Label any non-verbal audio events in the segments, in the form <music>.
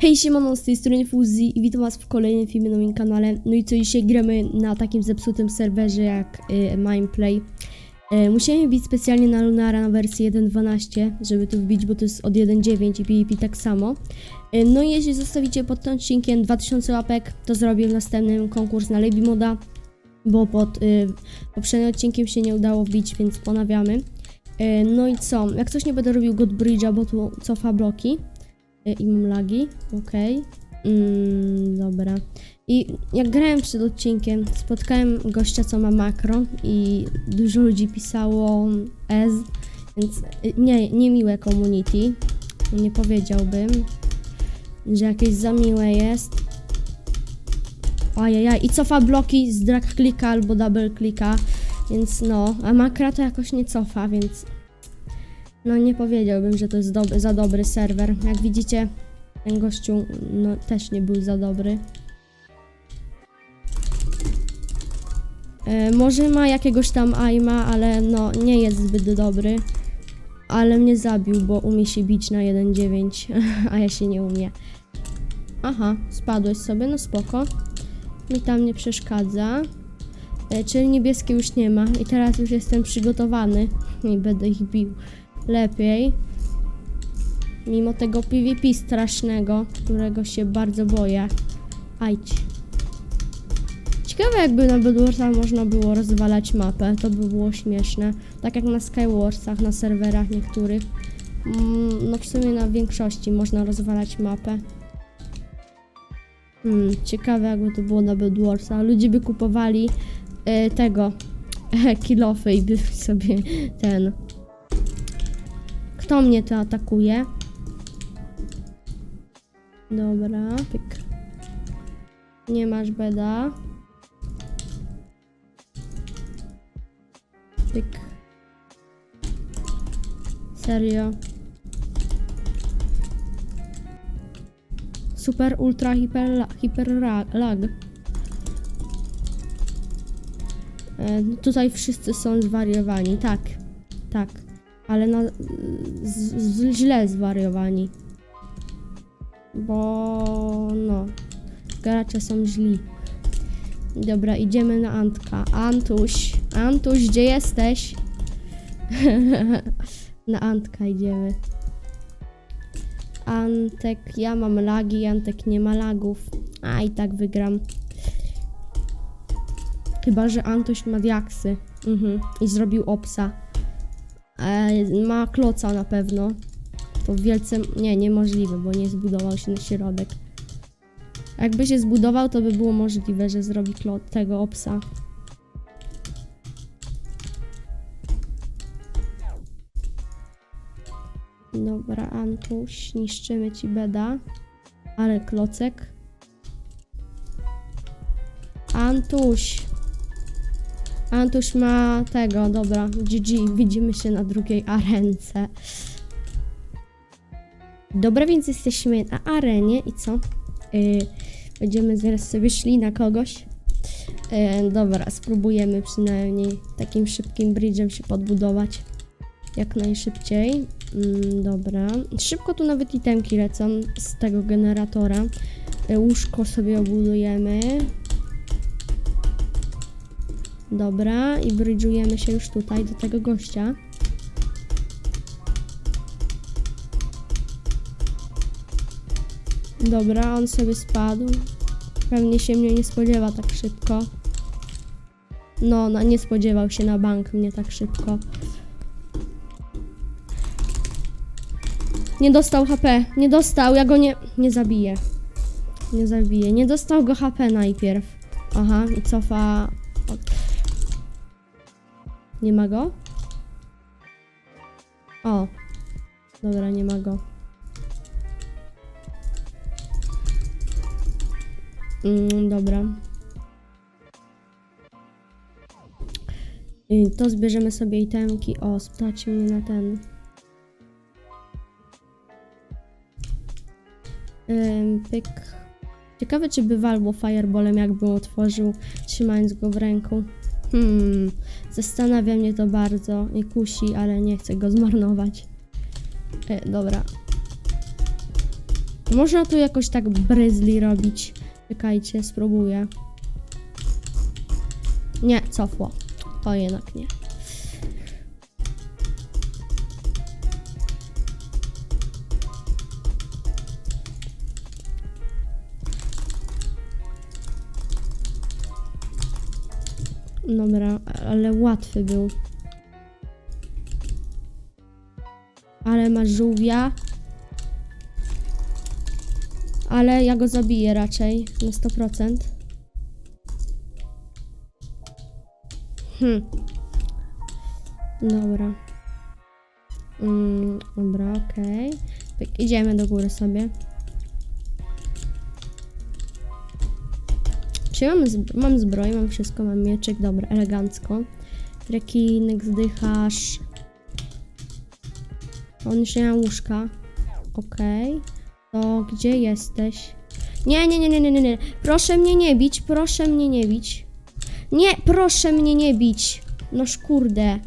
Hej, siemano, z tej strony Fuzji i witam was w kolejnym filmie na moim kanale. No i co, dzisiaj gramy na takim zepsutym serwerze jak y, Mineplay. Y, musiałem wbić specjalnie na Lunara na wersję 1.12, żeby tu wbić, bo to jest od 1.9 i PvP tak samo. Y, no i jeśli zostawicie pod tym odcinkiem 2000 łapek, to zrobię w następnym konkurs na Lady Moda, bo pod y, poprzednim odcinkiem się nie udało wbić, więc ponawiamy. No i co, jak coś nie będę robił Godbridge'a, bo tu cofa bloki. Y, I mam lagi. Mm, dobra. I jak grałem przed odcinkiem, spotkałem gościa, co ma makro i dużo ludzi pisało S, więc y, nie, niemiłe community. Nie powiedziałbym, że jakieś za miłe jest. Ajajaj, i cofa bloki z drag klika albo double klika, więc no, a makra to jakoś nie cofa, więc no nie powiedziałbym, że to jest za dobry serwer. Jak widzicie, ten gościu no, też nie był za dobry. E, może ma jakiegoś tam aima, ale no nie jest zbyt dobry. Ale mnie zabił, bo umie się bić na 1.9, <laughs> a ja się nie umie. Aha, spadłeś sobie, no spoko. Mi tam nie przeszkadza. E, czyli niebieskie już nie ma i teraz już jestem przygotowany <laughs> i będę ich bił lepiej. Mimo tego PvP strasznego, którego się bardzo boję. Ajdź. Ciekawe jakby na Bedwarsach można było rozwalać mapę, to by było śmieszne. Tak jak na Skywarsach, na serwerach niektórych. Mm, no w sumie na większości można rozwalać mapę. Hmm, ciekawe jakby to było na Bedwarsach. Ludzie by kupowali e, tego <laughs> kilofy i by sobie ten kto mnie to atakuje? Dobra, pyk. Nie masz beda. Pyk. Serio. Super, ultra, hiper, hiper lag. E, tutaj wszyscy są zwariowani, tak. Tak ale na, z, z, źle zwariowani. Bo no, gracze są źli. Dobra, idziemy na Antka. Antuś, Antuś, gdzie jesteś? <laughs> na Antka idziemy. Antek, ja mam lagi, Antek nie ma lagów. A i tak wygram. Chyba, że Antuś ma diaksy. Mhm. I zrobił opsa. E, ma kloca na pewno. To wielce... Nie, niemożliwe, bo nie zbudował się na środek. Jakby się zbudował, to by było możliwe, że zrobi klo tego opsa. Dobra, Antuś, niszczymy ci beda. Ale klocek. Antuś! Antuś ma tego, dobra, GG, widzimy się na drugiej arence. Dobra, więc jesteśmy na arenie i co? Yy, będziemy zaraz sobie szli na kogoś. Yy, dobra, spróbujemy przynajmniej takim szybkim bridge'em się podbudować. Jak najszybciej. Mm, dobra. Szybko tu nawet itemki lecą z tego generatora. Yy, łóżko sobie obudujemy. Dobra, i bridżujemy się już tutaj do tego gościa. Dobra, on sobie spadł. Pewnie się mnie nie spodziewa tak szybko. No, no nie spodziewał się na bank mnie tak szybko. Nie dostał HP, nie dostał, ja go nie... nie zabiję. Nie zabiję, nie dostał go HP najpierw. Aha, i cofa... Nie ma go? O. Dobra, nie ma go. Mm, dobra. I to zbierzemy sobie itemki. O, spytać mnie na ten. Ym, pyk. Ciekawe, czy by walło fireballem, jakbym otworzył, trzymając go w ręku. Hmm, zastanawia mnie to bardzo i kusi, ale nie chcę go zmarnować. E, dobra. Można tu jakoś tak bryzli robić. Czekajcie, spróbuję. Nie, cofło. O, jednak nie. Dobra, ale łatwy był. Ale masz żółwia. Ale ja go zabiję raczej na 100%. Hmm. Dobra. Mm, dobra, okej. Tak, idziemy do góry sobie. Mam, mam zbroję, mam wszystko, mam mieczyk, dobra, elegancko. Rekinek, zdychasz. On już nie ma łóżka. Okej. To gdzie jesteś? Nie, nie, nie, nie, nie, nie. Proszę mnie nie bić, proszę mnie nie bić. Nie, proszę mnie nie bić. Noż kurde.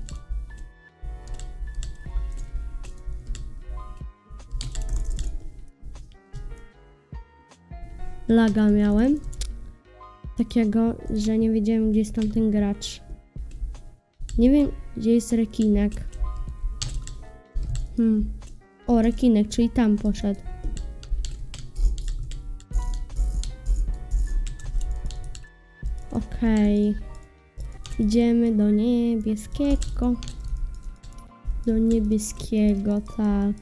Laga miałem. Takiego, że nie wiedziałem, gdzie jest tamten gracz. Nie wiem, gdzie jest rekinek. Hmm. O, rekinek, czyli tam poszedł. Okej. Idziemy do niebieskiego. Do niebieskiego, tak.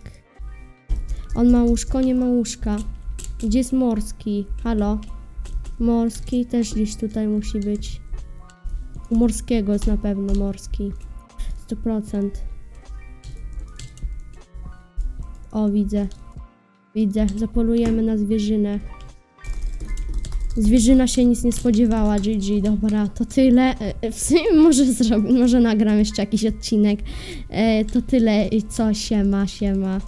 On ma łóżko, nie ma łóżka. Gdzie jest morski? Halo? Morski też gdzieś tutaj musi być. U morskiego jest na pewno morski. 100%. O, widzę. Widzę. Zapolujemy na zwierzynę. Zwierzyna się nic nie spodziewała, GG, dobra, to tyle. E, W sumie <laughs> może zrobię, może nagram jeszcze jakiś odcinek. E, To tyle, co, siema, siema.